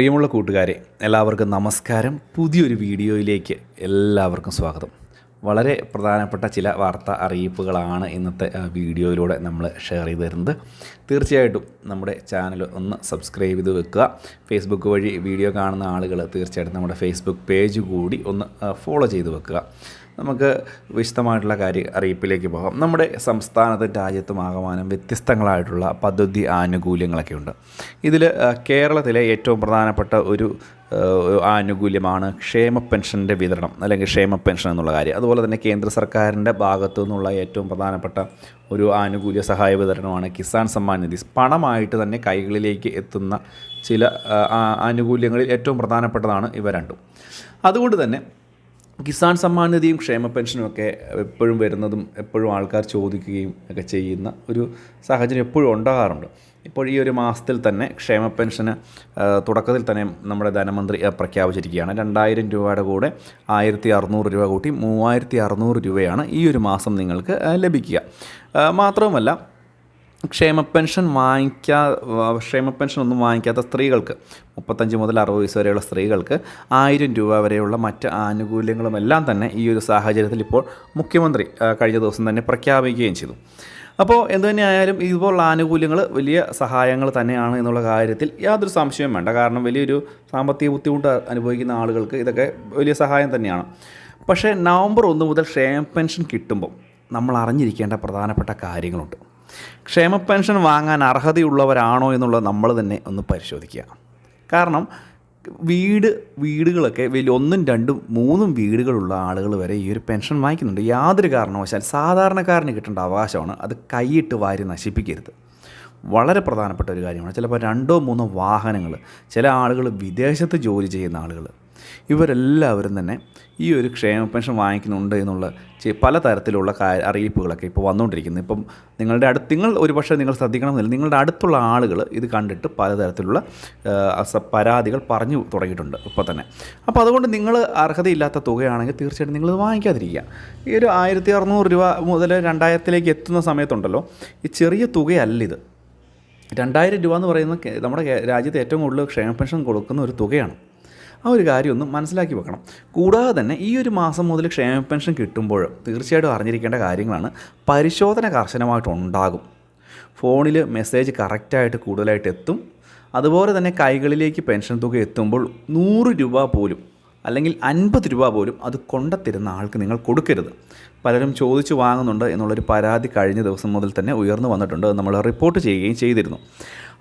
പ്രിയമുള്ള കൂട്ടുകാരെ എല്ലാവർക്കും നമസ്കാരം. പുതിയൊരു വീഡിയോയിലേക്ക് എല്ലാവർക്കും സ്വാഗതം. വളരെ പ്രധാനപ്പെട്ട ചില വാർത്താ അറിയിപ്പുകളാണ് ഇന്നത്തെ വീഡിയോയിലൂടെ നമ്മൾ ഷെയർ ചെയ്ത് തരുന്നത്. തീർച്ചയായിട്ടും നമ്മുടെ ചാനൽ ഒന്ന് സബ്സ്ക്രൈബ് ചെയ്ത് വെക്കുക. ഫേസ്ബുക്ക് വഴി വീഡിയോ കാണുന്ന ആളുകൾ തീർച്ചയായിട്ടും നമ്മുടെ ഫേസ്ബുക്ക് പേജ് കൂടി ഒന്ന് ഫോളോ ചെയ്ത് വെക്കുക. നമുക്ക് വിശദമായിട്ടുള്ള കാര്യ അറിയിപ്പിലേക്ക് പോകാം. നമ്മുടെ സംസ്ഥാനത്തും രാജ്യത്തും ആകമാനം വ്യത്യസ്തങ്ങളായിട്ടുള്ള പദ്ധതി ആനുകൂല്യങ്ങളൊക്കെ ഉണ്ട് ഇതിൽ കേരളത്തിലെ ഏറ്റവും പ്രധാനപ്പെട്ട ഒരു ആനുകൂല്യമാണ് ക്ഷേമ പെൻഷന്റെ വിതരണം അല്ലെങ്കിൽ ക്ഷേമ പെൻഷൻ എന്നുള്ള കാര്യം. അതുപോലെ തന്നെ കേന്ദ്ര സർക്കാരിന്റെ ഭാഗത്തു നിന്നുള്ള ഏറ്റവും പ്രധാനപ്പെട്ട ഒരു ആനുകൂല്യ സഹായ വിതരണമാണ് കിസാൻ സമ്മാൻ നിധി. പണമായിട്ട് തന്നെ കൈകളിലേക്ക് എത്തുന്ന ചില ആനുകൂല്യങ്ങളിൽ ഏറ്റവും പ്രധാനപ്പെട്ടതാണ് ഇവ രണ്ടും. അതുകൊണ്ട് തന്നെ കിസാൻ സമ്മാൻ നിധിയും ക്ഷേമ പെൻഷനും ഒക്കെ എപ്പോഴും വരുന്നതും എപ്പോഴും ആൾക്കാർ ചോദിക്കുകയും ഒക്കെ ചെയ്യുന്ന ഒരു സാഹചര്യം എപ്പോഴും ഉണ്ടാകാറുണ്ട്. ഇപ്പോൾ ഈ ഒരു മാസത്തിൽ തന്നെ ക്ഷേമ പെൻഷന് തുടക്കത്തിൽ തന്നെ നമ്മുടെ ധനമന്ത്രി പ്രഖ്യാപിച്ചിരിക്കുകയാണ്. രണ്ടായിരം രൂപയുടെ കൂടെ ആയിരത്തി അറുന്നൂറ് രൂപ കൂട്ടി മൂവായിരത്തി അറുന്നൂറ് രൂപയാണ് ഈ ഒരു മാസം നിങ്ങൾക്ക് ലഭിക്കുക. മാത്രവുമല്ല ക്ഷേമ പെൻഷൻ വാങ്ങിക്കാ ക്ഷേമ പെൻഷൻ ഒന്നും വാങ്ങിക്കാത്ത സ്ത്രീകൾക്ക് മുപ്പത്തഞ്ച് മുതൽ അറുപത് വയസ്സ് വരെയുള്ള സ്ത്രീകൾക്ക് ആയിരം രൂപ വരെയുള്ള മറ്റ് ആനുകൂല്യങ്ങളുമെല്ലാം തന്നെ ഈ ഒരു സാഹചര്യത്തിൽ ഇപ്പോൾ മുഖ്യമന്ത്രി കഴിഞ്ഞ ദിവസം തന്നെ പ്രഖ്യാപിക്കുകയും ചെയ്തു. അപ്പോൾ എന്തു തന്നെയായാലും ഇതുപോലുള്ള ആനുകൂല്യങ്ങൾ വലിയ സഹായങ്ങൾ തന്നെയാണ് എന്നുള്ള കാര്യത്തിൽ യാതൊരു സംശയവും വേണ്ട. കാരണം വലിയൊരു സാമ്പത്തിക ബുദ്ധിമുട്ട് അനുഭവിക്കുന്ന ആളുകൾക്ക് ഇതൊക്കെ വലിയ സഹായം തന്നെയാണ്. പക്ഷേ നവംബർ ഒന്ന് മുതൽ ക്ഷേമ പെൻഷൻ കിട്ടുമ്പോൾ നമ്മൾ അറിഞ്ഞിരിക്കേണ്ട പ്രധാനപ്പെട്ട കാര്യങ്ങളുണ്ട്. ക്ഷേമ പെൻഷൻ വാങ്ങാൻ അർഹതയുള്ളവരാണോ എന്നുള്ളത് നമ്മൾ തന്നെ ഒന്ന് പരിശോധിക്കുക. കാരണം വീട് വീടുകളൊക്കെ വലിയ ഒന്നും രണ്ടും മൂന്നും വീടുകളുള്ള ആളുകൾ വരെ ഈ ഒരു പെൻഷൻ വാങ്ങിക്കുന്നുണ്ട്. യാതൊരു കാരണവശാൽ സാധാരണക്കാരന് കിട്ടേണ്ട അവകാശമാണ് അത് കൈയിട്ട് വാരി നശിപ്പിക്കരുത്. വളരെ പ്രധാനപ്പെട്ട ഒരു കാര്യമാണ്. ചിലപ്പോൾ രണ്ടോ മൂന്നോ വാഹനങ്ങൾ ചില ആളുകൾ വിദേശത്ത് ജോലി ചെയ്യുന്ന ആളുകൾ ഇവരെല്ലാവരും തന്നെ ഈ ഒരു ക്ഷേമ പെൻഷൻ വാങ്ങിക്കുന്നുണ്ട് എന്നുള്ള പലതരത്തിലുള്ള കാ- അറിയിപ്പുകളൊക്കെ ഇപ്പോൾ വന്നുകൊണ്ടിരിക്കുന്നു ഇപ്പം നിങ്ങളുടെ അടുത്ത് നിങ്ങൾ ഒരു പക്ഷേ നിങ്ങൾ ശ്രദ്ധിക്കണമെന്നില്ല നിങ്ങളുടെ അടുത്തുള്ള ആളുകൾ ഇത് കണ്ടിട്ട് പലതരത്തിലുള്ള പരാതികൾ പറഞ്ഞു തുടങ്ങിയിട്ടുണ്ട് ഇപ്പോൾ തന്നെ. അപ്പോൾ അതുകൊണ്ട് നിങ്ങൾ അർഹതയില്ലാത്ത തുകയാണെങ്കിൽ തീർച്ചയായിട്ടും നിങ്ങൾ വാങ്ങിക്കാതിരിക്കുക. ഈ ഒരു ആയിരത്തി അറുന്നൂറ് രൂപ മുതൽ രണ്ടായിരത്തിലേക്ക് എത്തുന്ന സമയത്തുണ്ടല്ലോ ഈ ചെറിയ തുകയല്ല ഇത് രണ്ടായിരം രൂപ എന്ന് പറയുന്നത് നമ്മുടെ രാജ്യത്ത് ഏറ്റവും കൂടുതൽ ക്ഷേമ പെൻഷൻ കൊടുക്കുന്ന ഒരു തുകയാണ്. ആ ഒരു കാര്യം ഒന്ന് മനസ്സിലാക്കി വെക്കണം. കൂടാതെ തന്നെ ഈ ഒരു മാസം മുതൽ ക്ഷേമ പെൻഷൻ കിട്ടുമ്പോൾ തീർച്ചയായിട്ടും അറിഞ്ഞിരിക്കേണ്ട കാര്യങ്ങളാണ് പരിശോധന കർശനമായിട്ട് ഉണ്ടാകും. ഫോണിൽ മെസ്സേജ് കറക്റ്റായിട്ട് കൂടുതലായിട്ട് എത്തും. അതുപോലെ തന്നെ കൈകളിലേക്ക് പെൻഷൻ തുക എത്തുമ്പോൾ നൂറ് രൂപ പോലും അല്ലെങ്കിൽ അൻപത് രൂപ പോലും അത് കൊണ്ടെത്തരുന്ന ആൾക്ക് നിങ്ങൾ കൊടുക്കരുത്. പലരും ചോദിച്ചു വാങ്ങുന്നുണ്ട് എന്നുള്ളൊരു പരാതി കഴിഞ്ഞ ദിവസം മുതൽ തന്നെ ഉയർന്നു വന്നിട്ടുണ്ട് നമ്മൾ റിപ്പോർട്ട് ചെയ്യുകയും ചെയ്തിരുന്നു.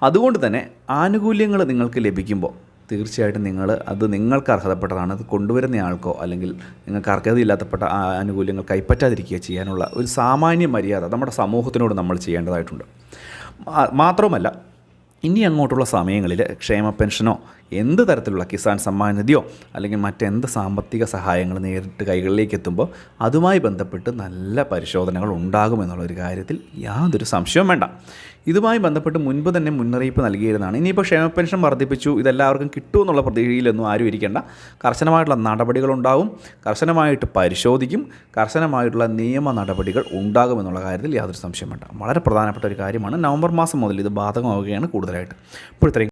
അതുകൊണ്ട് തന്നെ ആനുകൂല്യങ്ങൾ നിങ്ങൾക്ക് ലഭിക്കുമ്പോൾ തീർച്ചയായിട്ടും നിങ്ങൾ അത് നിങ്ങൾക്ക് അർഹതപ്പെട്ടതാണ്. അത് കൊണ്ടുവരുന്ന ആൾക്കോ അല്ലെങ്കിൽ നിങ്ങൾക്ക് അർഹതയില്ലാത്തപ്പെട്ട ആ ആനുകൂല്യങ്ങൾ കൈപ്പറ്റാതിരിക്കുക ചെയ്യാനുള്ള ഒരു സാമാന്യ മര്യാദ നമ്മുടെ സമൂഹത്തിനോട് നമ്മൾ ചെയ്യേണ്ടതായിട്ടുണ്ട്. മാത്രവുമല്ല ഇനി അങ്ങോട്ടുള്ള സമയങ്ങളിൽ ക്ഷേമ പെൻഷനോ എന്ത് തരത്തിലുള്ള കിസാൻ സമ്മാൻ നിധിയോ അല്ലെങ്കിൽ മറ്റെന്ത് സാമ്പത്തിക സഹായങ്ങൾ നേരിട്ട് കൈകളിലേക്ക് എത്തുമ്പോൾ അതുമായി ബന്ധപ്പെട്ട് നല്ല പരിശോധനകൾ ഉണ്ടാകുമെന്നുള്ളൊരു കാര്യത്തിൽ യാതൊരു സംശയവും വേണ്ട. ഇതുമായി ബന്ധപ്പെട്ട് മുൻപ് തന്നെ മുന്നറിയിപ്പ് നൽകിയിരുന്നതാണ്. ഇനിയിപ്പോൾ ക്ഷേമ പെൻഷൻ വർദ്ധിപ്പിച്ചു. ഇതെല്ലാവർക്കും കിട്ടുമെന്നുള്ള പ്രതീക്ഷയിലൊന്നും ആരും ഇരിക്കേണ്ട. കർശനമായിട്ടുള്ള നടപടികളുണ്ടാവും കർശനമായിട്ട് പരിശോധിക്കും. കർശനമായിട്ടുള്ള നിയമ നടപടികൾ ഉണ്ടാകുമെന്നുള്ള കാര്യത്തിൽ യാതൊരു സംശയം വേണ്ട. വളരെ പ്രധാനപ്പെട്ട ഒരു കാര്യമാണ്. നവംബർ മാസം മുതൽ ഇത് ബാധകമാവുകയാണ് കൂടുതലായിട്ട്. ഇപ്പോൾ ഇത്രയും